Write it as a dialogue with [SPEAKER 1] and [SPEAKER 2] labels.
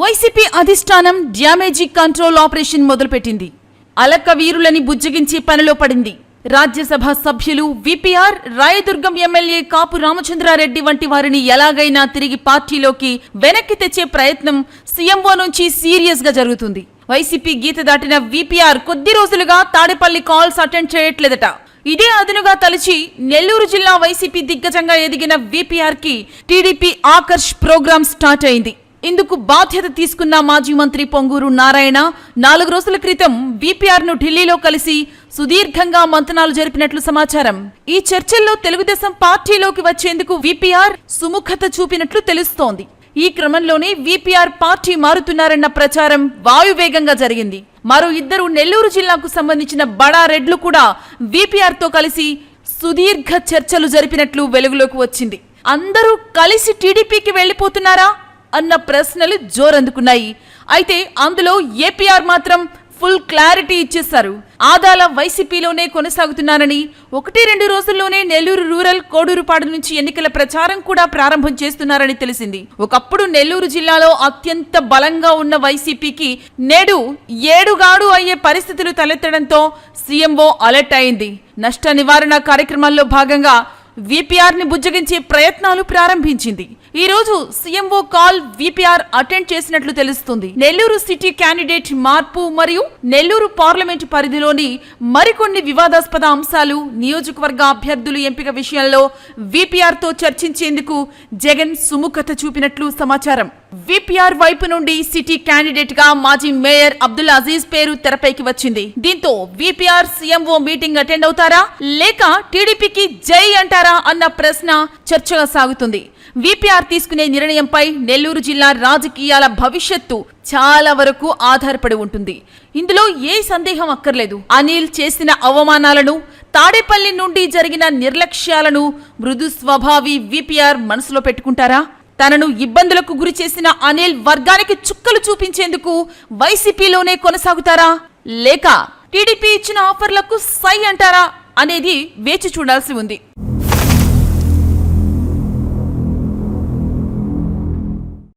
[SPEAKER 1] YCP అధిష్టానం డ్యామేజీ control operation మొదలుపెట్టింది. అలక్క వీరులని బుజ్జగించే పనిలో పడింది. రాజ్యసభ సభ్యులు విపిఆర్ రాయదుర్గం ఎమ్మెల్యే కాపు రామచంద్రారెడ్డి వంటి వారిని ఎలాగైనా తిరిగి పార్టీలోకి వెనక్కి తెచ్చే ప్రయత్నం సీఎంఓ నుంచి సీరియస్గా జరుగుతుంది. వైసీపీ గీత దాటిన విపిఆర్ కొద్ది రోజులుగా తాడేపల్లి కాల్స్ అటెండ్ చేయట్లేదట. ఇదే అదునుగా తలచి నెల్లూరు జిల్లా వైసీపీ దిగ్గజంగా ఎదిగిన విపిఆర్కి టీడీపీ ఆకర్ష్ ప్రోగ్రాం స్టార్ట్ అయింది. ఇందుకు బాధ్యత తీసుకున్న మాజీ మంత్రి పొంగూరు నారాయణ నాలుగు రోజుల క్రితం విపిఆర్ను ఢిల్లీలో కలిసి సుదీర్ఘంగా మంతనాలు జరిపినట్లు సమాచారం. ఈ చర్చల్లో తెలుగుదేశం పార్టీలోకి వచ్చేందుకు విపిఆర్ సుముఖత చూపినట్లు తెలుస్తోంది. ఈ క్రమంలోనే విపిఆర్ పార్టీ మారుతున్నారన్న ప్రచారం వాయువేగంగా జరిగింది. మరో ఇద్దరు నెల్లూరు జిల్లాకు సంబంధించిన బడా రెడ్లు కూడా విపిఆర్తో కలిసి సుదీర్ఘ చర్చలు జరిపినట్లు వెలుగులోకి వచ్చింది. అందరూ కలిసి టీడీపీకి వెళ్ళిపోతున్నారా అన్న ప్రశ్నలు జోరందుకున్నాయి. అయితే అందులో ఏపీఆర్ మాత్రం ఫుల్ క్లారిటీ ఇచ్చేశారు. ఆదాల వైసీపీలోనే కొనసాగుతున్నారని ఒకటి రెండు రోజుల్లోనే నెల్లూరు రూరల్ కోడూరుపాడు నుంచి ఎన్నికల ప్రచారం కూడా ప్రారంభం చేస్తున్నారని తెలిసింది. ఒకప్పుడు నెల్లూరు జిల్లాలో అత్యంత బలంగా ఉన్న వైసీపీకి నేడు ఏడుగాడు అయ్యే పరిస్థితులు తలెత్తడంతో సీఎంఓ అలర్ట్ అయింది. నష్ట నివారణ కార్యక్రమాల్లో భాగంగా విపిఆర్ని బుజ్జగించే ప్రయత్నాలు ప్రారంభించింది. ఈ రోజు సీఎంఓ కాల్ విపిఆర్ అటెండ్ చేసినట్లు తెలుస్తుంది. నెల్లూరు సిటీ క్యాండిడేట్ మార్పు మరియు నెల్లూరు పార్లమెంట్ పరిధిలోని మరికొన్ని వివాదాస్పద అంశాలు నియోజకవర్గ అభ్యర్థులు ఎంపిక విషయంలో విపిఆర్తో చర్చించేందుకు జగన్ సుముఖత చూపినట్లు సమాచారం. విపిఆర్ వైపు నుండి సిటీ క్యాండిడేట్గా మాజీ మేయర్ అబ్దుల్ అజీజ్ పేరు తెరపైకి వచ్చింది. దీంతో విపిఆర్ సీఎంఓ మీటింగ్ అటెండ్ అవుతారా? లేక టీడీపీకి జై అంటారా అన్న ప్రశ్న చర్చగా సాగుతుంది. విపిఆర్ తీసుకునే నిర్ణయంపై నెల్లూరు జిల్లా రాజకీయాల భవిష్యత్తు చాలా వరకు ఆధారపడి ఉంటుంది. ఇందులో ఏ సందేహం అక్కర్లేదు. అనిల్ చేసిన అవమానాలను తాడేపల్లి నుండి జరిగిన నిర్లక్ష్యాలను మృదు స్వభావి విపిఆర్ మనసులో పెట్టుకుంటారా? తనను ఇబ్బందులకు గురి చేసిన అనిల్ వర్గానికి చుక్కలు చూపించేందుకు వైసీపీలోనే కొనసాగుతారా? లేక టీడీపీ ఇచ్చిన ఆఫర్లకు సై అంటారా అనేది వేచి చూడాల్సి ఉంది.